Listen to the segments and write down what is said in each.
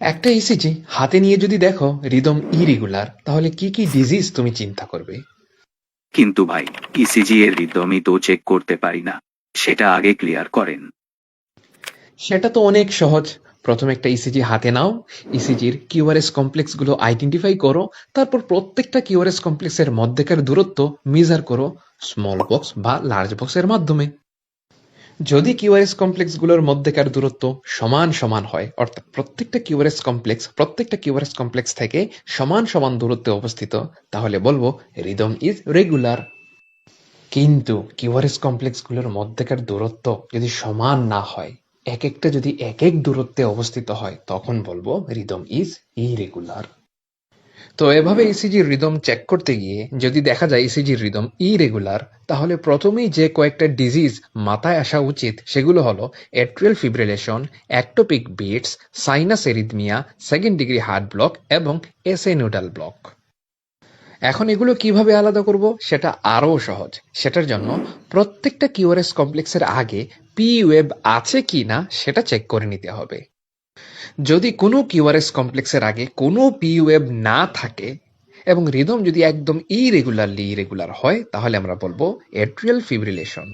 একটা ইসিজি হাতে নিয়ে যদি দেখো রিদম ইরেগুলার তাহলে কি কি ডিজিজ তুমি চিন্তা করবে? কিন্তু ভাই ইসিজি এর রিদমই তো চেক করতে পারি না। সেটা আগে ক্লিয়ার করেন। সেটা তো অনেক সহজ। প্রথমে একটা ইসিজি হাতে নাও। ইসিজির কিউআরএস কমপ্লেক্সগুলো আইডেন্টিফাই করো। তারপর প্রত্যেকটা কিউআরএস কমপ্লেক্সের মধ্যেকার দূরত্ব মেজার করো স্মল বক্স বা লার্জ বক্সের মাধ্যমে। যদি কিউআরএস কমপ্লেক্সগুলোর মধ্যেকার দূরত্ব সমান সমান হয়, অর্থাৎ প্রত্যেকটা কিউআরএস কমপ্লেক্স, প্রত্যেকটা কিউআরএস কমপ্লেক্স থেকে সমান সমান দূরত্বে অবস্থিত, তাহলে বলব রিদম ইজ রেগুলার। কিন্তু কিউআরএস কমপ্লেক্সগুলোর মধ্যেকার দূরত্ব যদি সমান না হয় এক একটা যদি এক এক দূরত্বে অবস্থিত হয়, তখন বলব রিদম ইজ ইরেগুলার। তো এভাবে ইসিজির রিদম চেক করতে গিয়ে যদি দেখা যায় ইসিজির রিদম ইরেগুলার তাহলে প্রথমেই যে কয়েকটা ডিজিজ মাথায় আসা উচিত সেগুলো হলো atrial fibrillation ectopic beats sinus arrhythmia second degree heart block এবং এসএ নোডাল ব্লক এখন এগুলো কীভাবে আলাদা করব? সেটা আরও সহজ। সেটার জন্য প্রত্যেকটা কিউআরএস কমপ্লেক্সের আগে পি ওয়েব আছে কি না সেটা চেক করে নিতে হবে। যদি কোনো কিউআরএস কমপ্লেক্সের আগে কোনো পি ওয়েব না থাকে এবং রিদম যদি একদম ইরেগুলারলি ইরেগুলার হয়, তাহলে আমরা বলব অ্যাট্রিয়াল ফিব্রিলেশন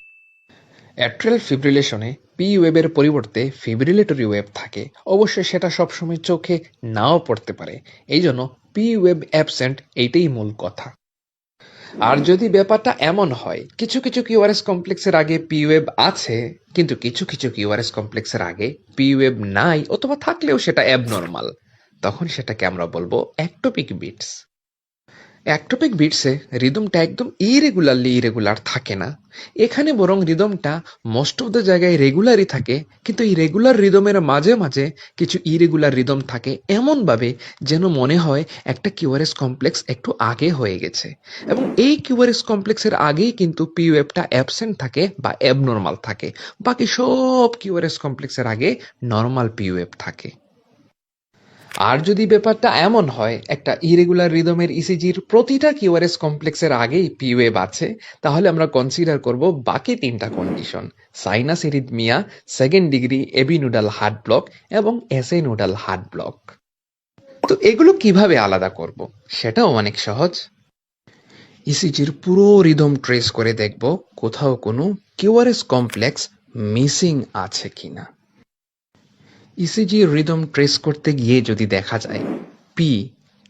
অ্যাট্রিয়াল ফিব্রিলেশনে পি ওয়েবের পরিবর্তে ফিব্রিলেটরি ওয়েব থাকে। অবশ্যই সেটা সবসময় চোখে নাও পড়তে পারে। এই জন্য পি ওয়েব অ্যাবসেন্ট এইটাই মূল কথা। আর যদি ব্যাপারটা এমন হয়, কিছু কিছু কিউআরএস কমপ্লেক্সের আগে পি ওয়েব আছে, কিন্তু কিছু কিছু কিউআরএস কমপ্লেক্সের আগে পি ওয়েব নাই, অথবা থাকলেও সেটা অ্যাবনর্মাল তখন সেটাকে আমরা বলব অ্যাক্টোপিক বিটস অ্যাক্টোপিক বিটসে রিদমটা একদম ইরেগুলারলি ইরেগুলার থাকে না। এখানে বরং রিদমটা মোস্ট অফ দ্য জায়গায় রেগুলারই থাকে, কিন্তু এই রেগুলার রিদমের মাঝে মাঝে কিছু ইরেগুলার রিদম থাকে এমনভাবে যেন মনে হয় একটা কিউআরএস কমপ্লেক্স একটু আগে হয়ে গেছে। এবং এই কিউআরএস কমপ্লেক্সের আগেই কিন্তু পিওএফটা অ্যাবসেন্ট থাকে বা অ্যাবনর্মাল থাকে। বাকি সব কিউআরএস কমপ্লেক্সের আগে নর্মাল পিওএফ থাকে। আর যদি ব্যাপারটা এমন হয়, একটা ইরেগুলার রিদমের ইসিজির প্রতিটা কিউআরএস কমপ্লেক্সের আগেই পিওয়েব আছে, তাহলে আমরা কনসিডার করব বাকি তিনটা condition sinus arrhythmia second degree AV nodal heart block এবং এসএ নুডাল হার্ট ব্লক তো এগুলো কীভাবে আলাদা করব? সেটাও অনেক সহজ। ইসিজির পুরো রিদম ট্রেস করে দেখব কোথাও কোনো কিউআরএস কমপ্লেক্স মিসিং আছে কিনা। ইসিজি রিদম ট্রেস করতে গিয়ে যদি দেখা যায় পি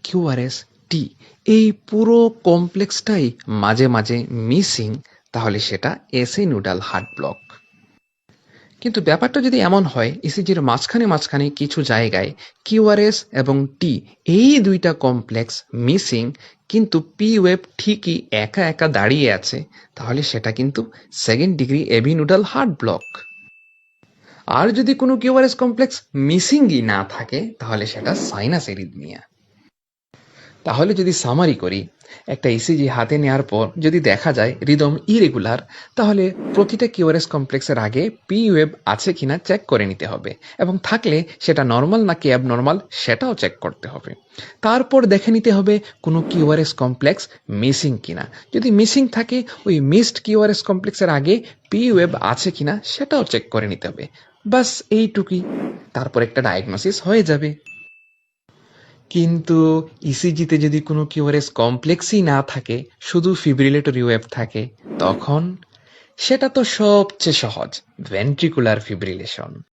কিউআরএস টি এই পুরো কমপ্লেক্সটাই মাঝে মাঝে মিসিং, তাহলে সেটা এসএ নুডাল হার্ট ব্লক। কিন্তু ব্যাপারটা যদি এমন হয় ইসিজির মাঝখানে মাঝখানে কিছু জায়গায় কিউআরএস এবং টি এই দুইটা কমপ্লেক্স মিসিং, কিন্তু পি ওয়েব ঠিকই একা একা দাঁড়িয়ে আছে, তাহলে সেটা কিন্তু second degree AV nodal heart block. আর যদি কোনো কিউআরএস কমপ্লেক্স মিসিংই না থাকে তাহলে সেটা সাইনাস এরিদমিয়া তাহলে যদি সামারি করি, একটা ইসিজি হাতে নেওয়ার পর যদি দেখা যায় রিদম ইরেগুলার তাহলে প্রতিটা কিউআরএস কমপ্লেক্সের আগে পি ওয়েব আছে কিনা চেক করে নিতে হবে এবং থাকলে সেটা নর্মাল না নাকি অ্যাবনর্মাল সেটাও চেক করতে হবে। তারপর দেখে নিতে হবে কোনো কিউআরএস কমপ্লেক্স মিসিং কিনা। যদি মিসিং থাকে, ওই মিসড কিউআরএস কমপ্লেক্সের আগে পি ওয়েব আছে কিনা সেটাও চেক করে নিতে হবে। বাস এইটুকুই। তারপর একটা ডায়াগনোসিস হয়ে যাবে। কিন্তু ইসিজিতে যদি কোনো কিউআরএস কমপ্লেক্সই না থাকে, শুধু ফিব্রিলেটরি ওয়েভ থাকে, তখন সেটা তো সবচেয়ে সহজ ভেন্ট্রিকুলার ফিব্রিলেশন